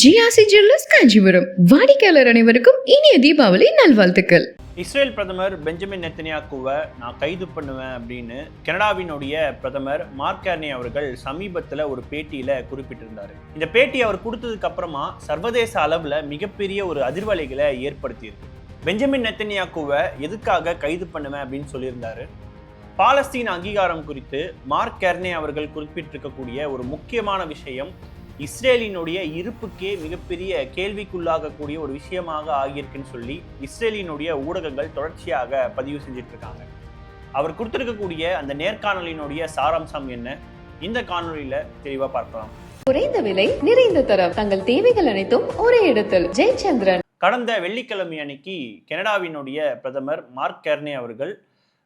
GRC jewellers Kanchipuram வாடிக்கையாளர் அனைவருக்கும் இனிய தீபாவளி நல்வாழ்த்துக்கள். இஸ்ரேல் பிரதமர் பெஞ்சமின் நெத்தனியாக்குவை நான் கைது பண்ணுவேன் அப்படின்னு கனடாவினுடைய பிரதமர் மார்க் கேர்னி அவர்கள் சமீபத்தில் ஒரு பேட்டியில் குறிப்பிட்டிருந்தார். இந்த பேட்டி அவர் கொடுத்ததுக்கு அப்புறமா சர்வதேச அளவில் மிகப்பெரிய ஒரு அதிர்வலைகளை ஏற்படுத்தியிருக்கு. பெஞ்சமின் நெத்தனியாக்குவை எதுக்காக கைது பண்ணுவேன் அப்படின்னு சொல்லியிருந்தாரு. பாலஸ்தீன் அங்கீகாரம் குறித்து மார்க் கேர்னே அவர்கள் குறிப்பிட்டிருக்கக்கூடிய ஒரு முக்கியமான விஷயம் இஸ்ரேலினுடைய இருப்புக்கே மிகப்பெரிய கேள்விக்குள்ளாகக்கூடிய ஒரு விஷயமாக ஆகியிருக்குன்னு சொல்லி இஸ்ரேலினுடைய ஊடகங்கள் தொடர்ச்சியாக பதிவு செஞ்சுட்டு இருக்காங்க அவர் கொடுத்திருக்கக்கூடிய அந்த நேர்காணலினுடைய சாராம்சம் என்ன? இந்த காணொலியில தெளிவா பார்க்கலாம். குறைந்த விலை நிறைந்த தரம். தங்கள் தேவைகள் அனைத்தும் ஒரே இடத்தில். ஜெயச்சந்திரன். கடந்த வெள்ளிக்கிழமை அன்னைக்கு கனடாவினுடைய பிரதமர் மார்க் கெர்னே அவர்கள்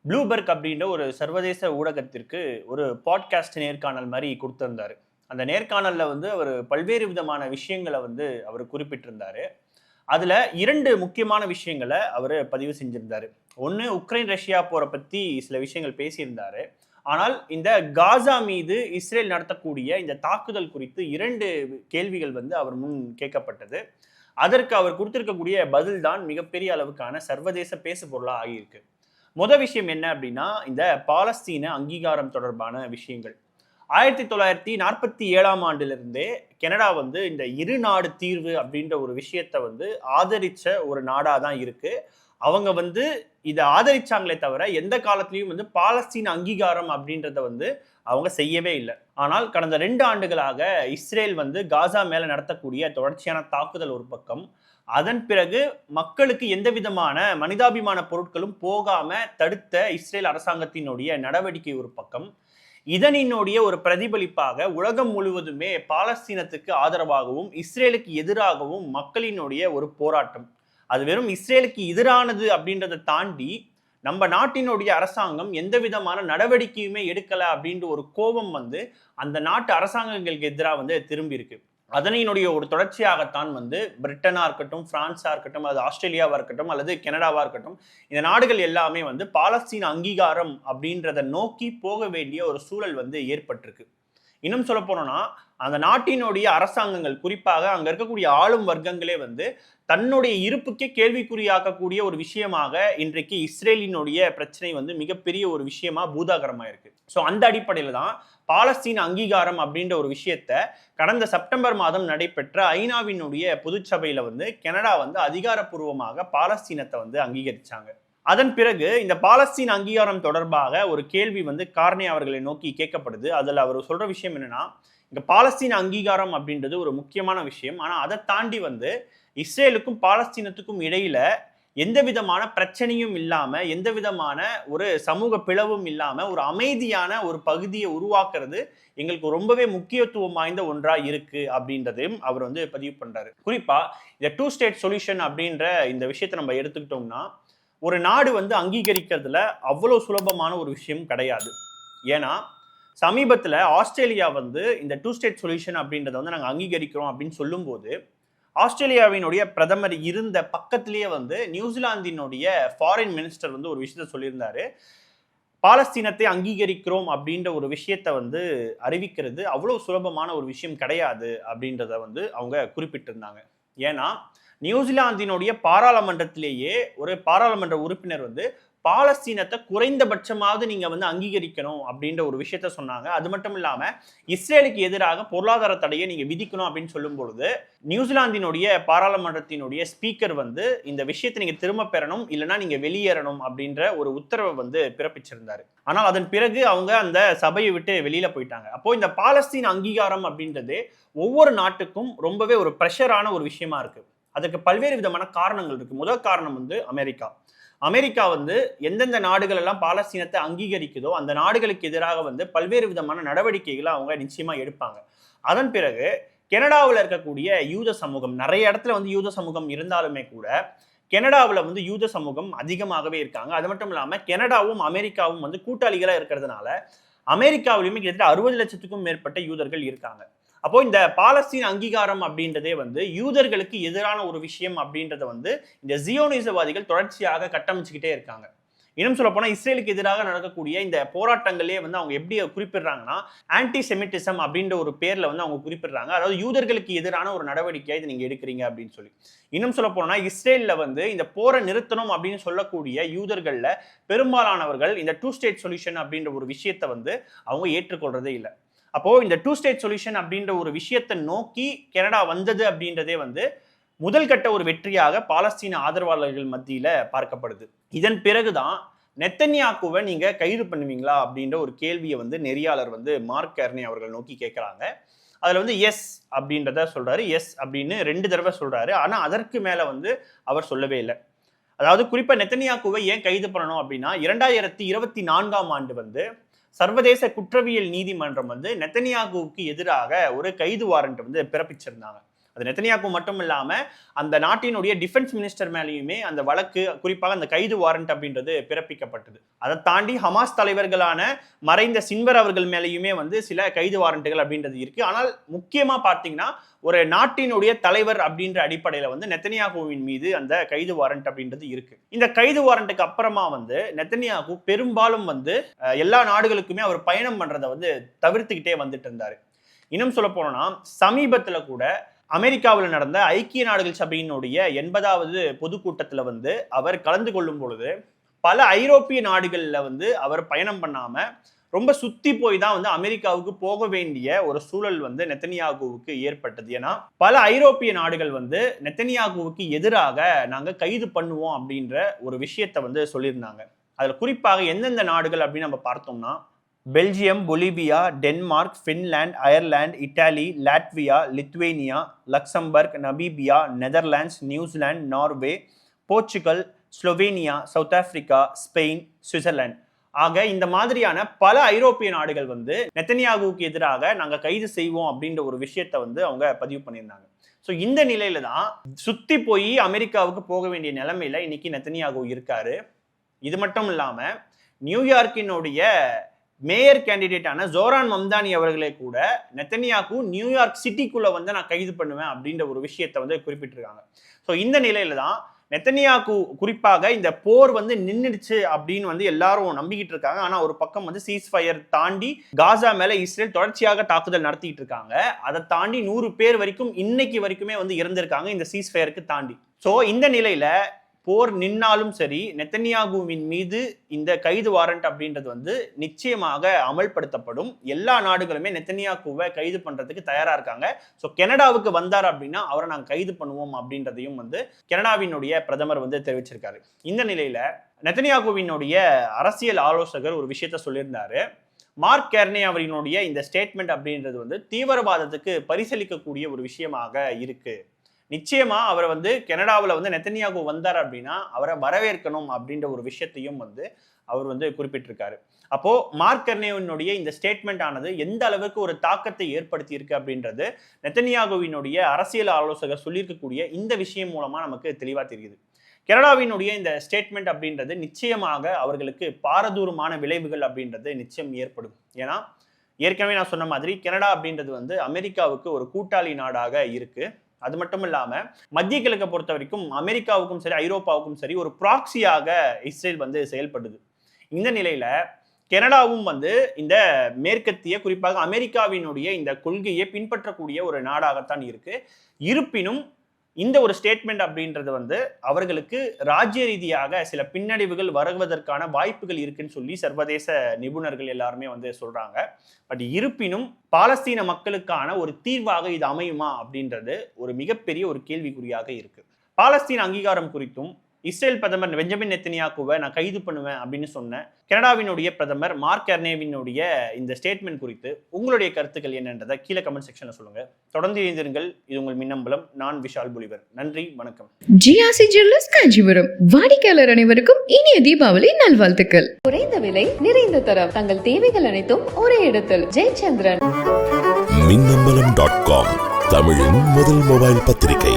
ப்ளூபர்க் அப்படின்ற ஒரு சர்வதேச ஊடகத்திற்கு ஒரு பாட்காஸ்ட் நேர்காணல் மாதிரி கொடுத்திருந்தாரு. அந்த நேர்காணலில் வந்து அவர் பல்வேறு விதமான விஷயங்களை வந்து அவர் குறிப்பிட்டிருந்தாரு. அதில் இரண்டு முக்கியமான விஷயங்களை அவர் பதிவு செஞ்சுருந்தார். ஒன்று உக்ரைன் ரஷ்யா போரை பற்றி சில விஷயங்கள் பேசியிருந்தார். ஆனால் இந்த காசா மீது இஸ்ரேல் நடத்தக்கூடிய இந்த தாக்குதல் குறித்து இரண்டு கேள்விகள் வந்து அவர் முன் கேட்கப்பட்டது. அதற்கு அவர் கொடுத்திருக்கக்கூடிய பதில் தான் மிகப்பெரிய அளவுக்கான சர்வதேச பேசு பொருளாக ஆகியிருக்கு. முத விஷயம் என்ன அப்படின்னா இந்த பாலஸ்தீன அங்கீகாரம் தொடர்பான விஷயங்கள். ஆயிரத்தி தொள்ளாயிரத்தி நாற்பத்தி ஏழாம் ஆண்டிலிருந்தே கனடா வந்து இந்த இரு நாடு தீர்வு அப்படின்ற ஒரு விஷயத்த வந்து ஆதரிச்ச ஒரு நாடாக தான் இருக்கு. அவங்க வந்து இதை ஆதரிச்சாங்களே தவிர எந்த காலத்திலையும் வந்து பாலஸ்தீன் அங்கீகாரம் அப்படின்றத வந்து அவங்க செய்யவே இல்லை. ஆனால் கடந்த ரெண்டு ஆண்டுகளாக இஸ்ரேல் வந்து காசா மேலே நடத்தக்கூடிய தொடர்ச்சியான தாக்குதல் ஒரு பக்கம். அதன் பிறகு மக்களுக்கு எந்த விதமான மனிதாபிமான பொருட்களும் போகாம தடுத்த இஸ்ரேல் அரசாங்கத்தினுடைய நடவடிக்கை ஒரு பக்கம். இதனினுடைய ஒரு பிரதிபலிப்பாக உலகம் முழுவதுமே பாலஸ்தீனத்துக்கு ஆதரவாகவும் இஸ்ரேலுக்கு எதிராகவும் மக்களினுடைய ஒரு போராட்டம். அது வெறும் இஸ்ரேலுக்கு எதிரானது அப்படின்றத தாண்டி நம்ம நாட்டினுடைய அரசாங்கம் எந்த விதமான நடவடிக்கையுமே எடுக்கலை அப்படின்ற ஒரு கோபம் வந்து அந்த நாட்டு அரசாங்கங்களுக்கு எதிராக வந்து திரும்பி இருக்கு. அதனினுடைய ஒரு தொடர்ச்சியாகத்தான் வந்து பிரிட்டனாக இருக்கட்டும் ஃப்ரான்ஸாக இருக்கட்டும் அல்லது ஆஸ்திரேலியாவாக இருக்கட்டும் அல்லது கனடாவாக இருக்கட்டும் இந்த நாடுகள் எல்லாமே வந்து பாலஸ்தீன் அங்கீகாரம் அப்படின்றத நோக்கி போக வேண்டிய ஒரு சூழல் வந்து ஏற்பட்டிருக்கு. இன்னும் சொல்ல போனோம்னா அந்த நாட்டினுடைய அரசாங்கங்கள் குறிப்பாக அங்கே இருக்கக்கூடிய ஆளும் வர்க்கங்களே வந்து தன்னுடைய இருப்புக்கே கேள்விக்குறியாக்கக்கூடிய ஒரு விஷயமாக இன்றைக்கு இஸ்ரேலினுடைய பிரச்சனை வந்து மிகப்பெரிய ஒரு விஷயமா பூதாகரமாக இருக்கு ஸோ அந்த அடிப்படையில் தான் பாலஸ்தீன அங்கீகாரம் அப்படின்ற ஒரு விஷயத்த கடந்த செப்டம்பர் மாதம் நடைபெற்ற ஐநாவினுடைய பொதுச்சபையில வந்து கனடா வந்து அதிகாரப்பூர்வமாக பாலஸ்தீனத்தை வந்து அங்கீகரிச்சாங்க. அதன் பிறகு இந்த பாலஸ்தீன் அங்கீகாரம் தொடர்பாக ஒரு கேள்வி வந்து கார்னே அவர்களை நோக்கி கேட்கப்படுது. அதில் அவர் சொல்ற விஷயம் என்னன்னா இங்க பாலஸ்தீன அங்கீகாரம் அப்படின்றது ஒரு முக்கியமான விஷயம். ஆனால் அதை தாண்டி வந்து இஸ்ரேலுக்கும் பாலஸ்தீனத்துக்கும் இடையில எந்த விதமான பிரச்சனையும் இல்லாமல் எந்த விதமான ஒரு சமூக பிளவும் இல்லாமல் ஒரு அமைதியான ஒரு பகுதியை உருவாக்குறது எங்களுக்கு ரொம்பவே முக்கியத்துவம் வாய்ந்த ஒன்றா இருக்கு அப்படின்றதையும் அவர் வந்து பதிவு பண்றாரு. குறிப்பா இந்த டூ ஸ்டேட் சொல்யூஷன் அப்படின்ற இந்த விஷயத்தை நம்ம எடுத்துக்கிட்டோம்னா ஒரு நாடு வந்து அங்கீகரிக்கிறதுல அவ்வளோ சுலபமான ஒரு விஷயம் கிடையாது. ஏன்னா சமீபத்தில் ஆஸ்திரேலியா வந்து இந்த டூ ஸ்டேட் சொல்யூஷன் அப்படின்றத வந்து நாங்கள் அங்கீகரிக்கிறோம் அப்படின்னு சொல்லும்போது ஆஸ்திரேலியாவினுடைய பிரதமர் இருந்த பக்கத்திலேயே வந்து நியூசிலாந்தினுடைய ஃபாரின் மினிஸ்டர் வந்து ஒரு விஷயத்த சொல்லியிருந்தாரு. பாலஸ்தீனத்தை அங்கீகரிக்கிறோம் அப்படின்ற ஒரு விஷயத்த வந்து அறிவிக்கிறது அவ்வளோ சுலபமான ஒரு விஷயம் கிடையாது அப்படின்றத வந்து அவங்க குறிப்பிட்டிருந்தாங்க. ஏன்னா நியூசிலாந்தினுடைய பாராளுமன்றத்திலேயே ஒரு பாராளுமன்ற உறுப்பினர் வந்து பாலஸ்தீனத்தை குறைந்தபட்சமாவது நீங்க வந்து அங்கீகரிக்கணும் அப்படின்ற ஒரு விஷயத்த சொன்னாங்க. அது மட்டும் இல்லாம இஸ்ரேலுக்கு எதிராக பொருளாதார தடையை நீங்க விதிக்கணும் அப்படின்னு சொல்லும் பொழுது நியூசிலாந்தினுடைய பாராளுமன்றத்தினுடைய ஸ்பீக்கர் வந்து இந்த விஷயத்தை நீங்க திரும்ப பெறணும் இல்லைன்னா நீங்க வெளியேறணும் அப்படின்ற ஒரு உத்தரவை வந்து பிறப்பிச்சிருந்தாரு. ஆனால் அதன் பிறகு அவங்க அந்த சபையை விட்டு வெளியில போயிட்டாங்க. அப்போ இந்த பாலஸ்தீன் அங்கீகாரம் அப்படின்றது ஒவ்வொரு நாட்டுக்கும் ரொம்பவே ஒரு ப்ரெஷரான ஒரு விஷயமா இருக்கு. அதுக்கு பல்வேறு விதமான காரணங்கள் இருக்கு. முதல் காரணம் வந்து அமெரிக்கா. அமெரிக்கா வந்து எந்தெந்த நாடுகள் எல்லாம் பாலஸ்தீனத்தை அங்கீகரிக்குதோ அந்த நாடுகளுக்கு எதிராக வந்து பல்வேறு விதமான நடவடிக்கைகளை அவங்க நிச்சயமா எடுப்பாங்க. அதன் பிறகு கனடாவில் இருக்கக்கூடிய யூத சமூகம் நிறைய இடத்துல வந்து யூத சமூகம் இருந்தாலுமே கூட கனடாவில் வந்து யூத சமூகம் அதிகமாகவே இருக்காங்க. அது மட்டும் இல்லாமல் கனடாவும் அமெரிக்காவும் வந்து கூட்டாளிகளாக இருக்கிறதுனால அமெரிக்காவிலுமே கிட்டத்தட்ட அறுபது லட்சத்துக்கும் மேற்பட்ட யூதர்கள் இருக்காங்க. அப்போ இந்த பாலஸ்தீன் அங்கீகாரம் அப்படின்றதே வந்து யூதர்களுக்கு எதிரான ஒரு விஷயம் அப்படின்றத வந்து இந்த ஜியோனிசவாதிகள் தொடர்ச்சியாக கட்டமைச்சுக்கிட்டே இருக்காங்க. இன்னும் சொல்ல போனால் இஸ்ரேலுக்கு எதிராக நடக்கக்கூடிய இந்த போராட்டங்களே வந்து அவங்க எப்படி குறிப்பிடுறாங்கன்னா ஆன்டி செமிட்டிசம் அப்படின்ற ஒரு பேரில் வந்து அவங்க குறிப்பிடுறாங்க. அதாவது யூதர்களுக்கு எதிரான ஒரு நடவடிக்கையை இதை நீங்கள் எடுக்கிறீங்க அப்படின்னு சொல்லி. இன்னும் சொல்ல போனால் இஸ்ரேலில் வந்து இந்த போரை நிறுத்தணும் அப்படின்னு சொல்லக்கூடிய யூதர்களில் பெரும்பாலானவர்கள் இந்த டூ ஸ்டேட் சொல்யூஷன் அப்படின்ற ஒரு விஷயத்தை வந்து அவங்க ஏற்றுக்கொள்றதே இல்லை. அப்போ இந்த டூ ஸ்டேட் சொல்யூஷன் அப்படின்ற ஒரு விஷயத்தை நோக்கி கனடா வந்தது அப்படின்றதே வந்து முதல் கட்ட ஒரு வெற்றியாக பாலஸ்தீன ஆதரவாளர்கள் மத்தியில பார்க்கப்படுது. இதன் பிறகுதான் நெத்தன்யாக்குவை நீங்க கைது பண்ணுவீங்களா அப்படின்ற ஒரு கேள்வியை வந்து நெறியாளர் வந்து மார்க் கர்னி அவர்கள் நோக்கி கேட்குறாங்க. அதில் வந்து எஸ் அப்படின்றத சொல்கிறாரு எஸ் அப்படின்னு ரெண்டு தடவை சொல்கிறாரு ஆனால் அதற்கு மேலே வந்து அவர் சொல்லவே இல்லை. அதாவது குறிப்பாக நெத்தனியாக்குவை ஏன் கைது பண்ணணும் அப்படின்னா இரண்டாயிரத்தி இருபத்தி நான்காம் ஆண்டு வந்து சர்வதேச குற்றவியல் நீதிமன்றம் வந்து நெத்தனியாகுவுக்கு எதிராக ஒரு கைது வாரண்ட் வந்து பிறப்பிச்சிருந்தாங்க. அது நெத்தனியாக்கு மட்டும் இல்லாமல் அந்த நாட்டினுடைய டிஃபென்ஸ் மினிஸ்டர் மேலேயுமே அந்த வழக்கு குறிப்பாக அந்த கைது வாரண்ட் அப்படின்றது பிறப்பிக்கப்பட்டது. அதை தாண்டி ஹமாஸ் தலைவர்களான மறைந்த சின்வர் அவர்கள் மேலேயுமே வந்து சில கைது வாரண்ட்டுகள் அப்படின்றது இருக்குது ஆனால் முக்கியமாக பார்த்தீங்கன்னா ஒரு நாட்டினுடைய தலைவர் அப்படின்ற அடிப்படையில் வந்து நெத்தனியாகுவின் மீது அந்த கைது வாரண்ட் அப்படின்றது இருக்கு. இந்த கைது வாரண்ட்டுக்கு அப்புறமா வந்து நெத்தனியாகு பெரும்பாலும் வந்து எல்லா நாடுகளுக்குமே அவர் பயணம் பண்றதை வந்து தவிர்த்துக்கிட்டே வந்துட்டு இருந்தாரு. இன்னும் சொல்ல போனோம்னா சமீபத்தில் கூட அமெரிக்காவில் நடந்த ஐக்கிய நாடுகள் சபையினுடைய எண்பதாவது பொதுக்கூட்டத்தில் வந்து அவர் கலந்து கொள்ளும் பொழுது பல ஐரோப்பிய நாடுகளில் வந்து அவர் பயணம் பண்ணாமல் ரொம்ப சுத்தி போய் தான் வந்து அமெரிக்காவுக்கு போக வேண்டிய ஒரு சூழல் வந்து நெத்தனியாகுவுக்கு ஏற்பட்டது. ஏன்னா பல ஐரோப்பிய நாடுகள் வந்து நெத்தனியாகுவுக்கு எதிராக நாங்கள் கைது பண்ணுவோம் அப்படின்ற ஒரு விஷயத்த வந்து சொல்லியிருந்தாங்க. அதில் குறிப்பாக எந்தெந்த நாடுகள் அப்படின்னு நம்ம பார்த்தோம்னா Belgium Bolivia Denmark Finland Ireland Italy Latvia Lithuania Luxembourg Namibia Netherlands New Zealand Norway Portugal Slovenia South Africa Spain Switzerland. ஆக இந்த மாதிரியான பல ஐரோப்பிய நாடுகள் வந்து நெத்தனியாகுவுக்கு எதிராக நாங்கள் கைது செய்வோம் அப்படின்ற ஒரு விஷயத்த வந்து அவங்க பதிவு பண்ணியிருந்தாங்க. ஸோ இந்த நிலையில தான் சுத்தி போய் அமெரிக்காவுக்கு போக வேண்டிய நிலைமையில இன்னைக்கு நெத்தனியாகு இருக்காரு. இது மட்டும் இல்லாமல் நியூயார்க்கினுடைய மேயர் கேண்டிடேட்டான ஜோரான் மம்தானி அவர்களே கூட நெத்தனியாக்கு நியூயார்க் சிட்டிக்குள்ளே வந்து நான் கைது பண்ணுவேன் அப்படின்ற ஒரு விஷயத்தை வந்து குறிப்பிட்டிருக்காங்க. ஸோ இந்த நிலையில தான் நெத்தனியாக்கு குறிப்பாக இந்த போர் வந்து நின்றுடுச்சு அப்படின்னு வந்து எல்லாரும் நம்பிக்கிட்டு இருக்காங்க. ஆனால் ஒரு பக்கம் வந்து சீஸ் ஃபயர் தாண்டி காசா மேலே இஸ்ரேல் தொடர்ச்சியாக தாக்குதல் நடத்திட்டு இருக்காங்க. அதை தாண்டி நூறு பேர் வரைக்கும் இன்னைக்கு வரைக்குமே வந்து இறந்திருக்காங்க இந்த சீஸ் ஃபயருக்கு தாண்டி. ஸோ இந்த நிலையில போர் நின்னாலும் சரி நெத்தன்யாகுவின் மீது இந்த கைது வாரண்ட் அப்படின்றது வந்து நிச்சயமாக அமல்படுத்தப்படும். எல்லா நாடுகளுமே நெத்தன்யாகுவை கைது பண்ணுறதுக்கு தயாராக இருக்காங்க. ஸோ கனடாவுக்கு வந்தார் அப்படின்னா அவரை நாங்கள் கைது பண்ணுவோம் அப்படின்றதையும் வந்து கனடாவினுடைய பிரதமர் வந்து தெரிவிச்சிருக்காரு. இந்த நிலையில் நெத்தன்யாகுவினுடைய அரசியல் ஆலோசகர் ஒரு விஷயத்த சொல்லியிருந்தாரு. மார்க் கேர்னே அவரினுடைய இந்த ஸ்டேட்மெண்ட் அப்படின்றது வந்து தீவிரவாதத்துக்கு பரிசளிக்கக்கூடிய ஒரு விஷயமாக இருக்குது நிச்சயமா அவர் வந்து கனடாவில் வந்து நெத்தனியாகு வந்தார் அப்படின்னா அவரை வரவேற்கணும் அப்படின்ற ஒரு விஷயத்தையும் வந்து அவர் வந்து குறிப்பிட்டிருக்காரு. அப்போ மார்க்கர்னேவினுடைய இந்த ஸ்டேட்மெண்ட் ஆனது எந்த அளவுக்கு ஒரு தாக்கத்தை ஏற்படுத்தி இருக்கு அப்படின்றது நெத்தனியாகுவினுடைய அரசியல் ஆலோசகர் சொல்லியிருக்கக்கூடிய இந்த விஷயம் மூலமா நமக்கு தெளிவா தெரியுது. கனடாவினுடைய இந்த ஸ்டேட்மெண்ட் அப்படின்றது நிச்சயமாக அவர்களுக்கு பாரதூரமான விளைவுகள் அப்படின்றது நிச்சயம் ஏற்படும். ஏன்னா ஏற்கனவே நான் சொன்ன மாதிரி கனடா அப்படின்றது வந்து அமெரிக்காவுக்கு ஒரு கூட்டாளி நாடாக இருக்குது அது மட்டும் இல்லாமல் மத்திய கிழக்கை பொறுத்த வரைக்கும் அமெரிக்காவுக்கும் சரி ஐரோப்பாவுக்கும் சரி ஒரு ப்ராக்சியாக இஸ்ரேல் வந்து செயல்படுது. இந்த நிலையில கனடாவும் வந்து இந்த மேற்கத்திய குறிப்பாக அமெரிக்காவினுடைய இந்த கொள்கையை பின்பற்றக்கூடிய ஒரு நாடாகத்தான் இருக்கு. இருப்பினும் இந்த ஒரு ஸ்டேட்மெண்ட் அப்படின்றது வந்து அவர்களுக்கு ராஜ்ய ரீதியாக சில பின்னடைவுகள் வருவதற்கான வாய்ப்புகள் இருக்குன்னு சொல்லி சர்வதேச நிபுணர்கள் எல்லாருமே வந்து சொல்றாங்க. பட் இருப்பினும் பாலஸ்தீன மக்களுக்கான ஒரு தீர்வாக இது அமையுமா அப்படின்றது ஒரு மிகப்பெரிய ஒரு கேள்விக்குறியாக இருக்கு. பாலஸ்தீன அங்கீகாரம் குறித்தும் இஸ்ரேல் பிரதமர் பெஞ்சமின் நெத்தனியாக்குவை நான் கைது பண்ணுவேன் அப்படின்னு சொன்னேன். கனடாவினுடைய பிரதமர் மார்க் கர்னேவினுடைய இந்த ஸ்டேட்மெண்ட் குறித்து உங்களுடைய கருத்துக்கள் என்னன்றதை கீழே கமெண்ட் செக்ஷன்ல சொல்லுங்க. தொடர்ந்து இணைந்திருங்கள். இது உங்கள் மின்னம்பலம். நான் விஷால் புலிவர். நன்றி. வணக்கம். GRC jewellers Kanchipuram. வாடிக்கையாளர் அனைவருக்கும் இனிய தீபாவளி நல்வாழ்த்துக்கள். குறைந்த விலை நிறைந்த தரம். தங்கள் தேவைகள் அனைத்தும் ஒரே இடத்தில். ஜெயச்சந்திரன். மின்னம்பலம் டாட் காம் தமிழின் முதல் மொபைல் பத்திரிகை.